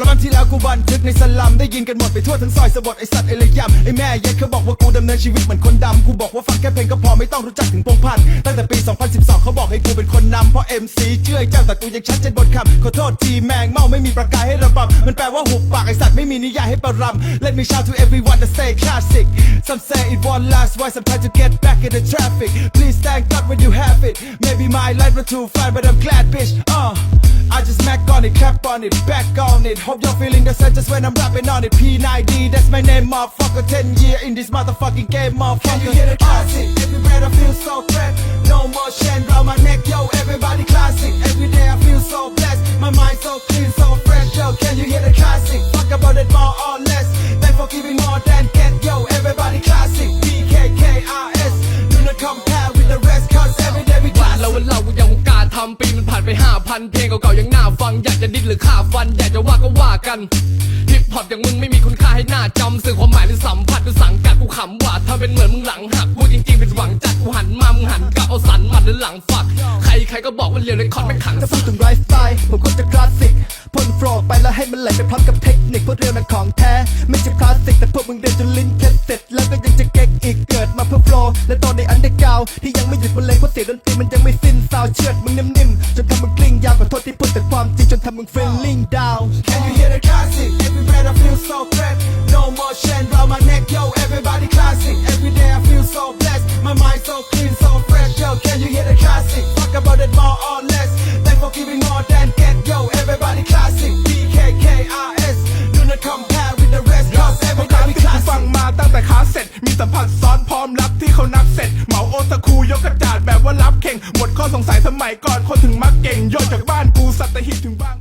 ลบั้มที่แล้วกูบันทึกในสลัมได้ยินกันหมดไปทั่วทั้งซอยสะบดไอสัตว์ไอระยำไอแม่เย็ดเขาบอกว่ากูดำเนินชีวิตเหมือนคนดำกูบอกว่าฟังแค่เพลงก็พอไม่ต้องรู้จักถึงพงพันตั้งแต่ปี 2012 เขาบอกให้กูเป็นคนนำเพราะ MC เชื่อเจ้าแต่กูยังชัดเจนบนคำขอโทษทีแมงเมาไม่มีประกายให้ระบำมันแปลว่าหุบปากไอสัตว์ไม่มีนิยายให้ประรำ Let me shout to everyone that say classic Some say it won't last why some try to get back in the traffic Please thank God when you have it Maybe my life was too fine but I'm glad bitch uh I just smack on it, clap on it, back on it. Hope you're feeling the same just when I'm rapping on it. P9D, that's my name, motherfucker. 10 year in this motherfucking game, motherfucker. Can you hear the classic? Every breath I feel so fresh. No more chain round my neck, yo, everybody classic. Every day I feel so blessed. My mind so clean, so fresh, yo. Can you hear the classic? Fuck about it more or less. Thank for giving more than get, yo Everybody classic, BKKRS Do not compare with the rest Cause every day we classic ทำปีมันผ่านไปห้าพันเพลงเก่าๆยังน่าฟัง อยากจะดิ้นหรือฆ่าฟัน อยากจะว่าก็ว่ากันฮิปฮอปอย่างมึงไม่มีคุณค่าให้หน้าจำสื่อความหมายหรือสัมผัสหรือสังกัดกูขำว่าทำเป็นเหมือนมึงหลังหักพูดจริงๆเป็นหวังจัดกูหันมามึงหันกลับเอาสันมัดหรือหลังฝัก ใครใครๆก็บอกว่าเรียวในคอนไม่ขังถ้าพูดถึงไลฟ์สไตล์ผมก็จะคลาสสิกพ่นฟลว์ไปแล้วให้มันไหลไปพร้อมกับเทคนิคพวกเรียวนั้นของแท้ไม่ใช่คลาสสิกแต่พวกมึงเรียนจนลิ้นแค่เสร็จแล้วก็ยังจะเก๊กอีกเกิดมาเพื่อโฟล์และตอนในอันเดอร์กราวที่ยังไม่หยุดบรรเลง ยงดนตรีมันยังไม่สิ้นซาวด์เชือดมึงนิ่มๆจนทำมึงกลิ้งยาวขอโทษที่พูดแต่ความจริงจนทำมึง feeling down Can you hear the classic? Every breath I feel so fresh. No more chain round my neck, yo. Everybody classic. Every day I feel so blessed. My mind so clean, so fresh, yo. Can you hear the classic? Fuck about it more or less. Thank for giving more than get, yo. Everybody classic. BKKRS. Do not compare with the rest, cause เพราะการ everybody ที่กูฟัง classic. มาตั้งแต่คลาสเสร็จ มีสัมผัสซ้อนพร้อมรับที่เขานับเสร็จ หมดข้อสงสัยสมัยก่อนคนถึงมักเก่งโยนจากบ้านกูสัตหิบถึงบ้าง